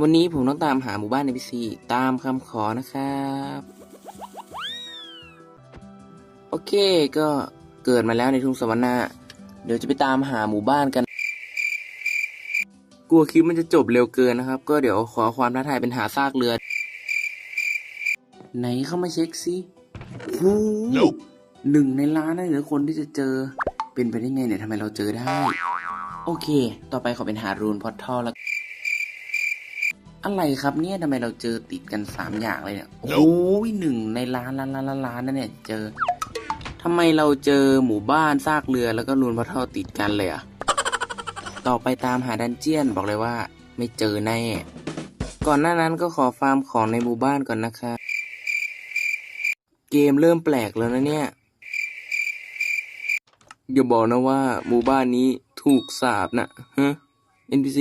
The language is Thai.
วันนี้ผมต้องตามหาหมู่บ้าน NPC ตามคำขอนะครับ โอเคก็เกิดมาแล้วในทุ่งสวรรค์นาเดี๋ยวจะไปตามหาหมู่บ้านกัน กลัวคลิปมันจะจบเร็วเกินนะครับ ก็เดี๋ยวขอความท้าทายเป็นหาซากเรือ ไหนเข้ามาเช็คสิโอ้โหหนึ่งในล้านนั่นเหรือคนที่จะเจอ เป็นไปได้ไงเนี่ยทำไมเราเจอได้ โอเค ต่อไปขอเป็นหารูนพอททอแล้ว อะไรครับเนี่ยทำไมเราเจอติดกันสามอย่างเลยเนี่ย โอ้ยหนึ่งในล้านล้านล้านล้านล้านนั่นเนี่ยเจอทำไมเราเจอหมู่บ้านซากเรือแล้วก็รูนพอททอติดกันเลยอะต่อไปตามหาดันเจียนบอกเลยว่า ไม่เจอแน่ ก่อนหน้านั้นก็ขอฟาร์มของในหมู่บ้านก่อนนะครับเกมเริ่มแปลกแล้วนะเนี่ย อย่าบอกนะว่าหมู่บ้านนี้ถูกสาบนะฮะ NPC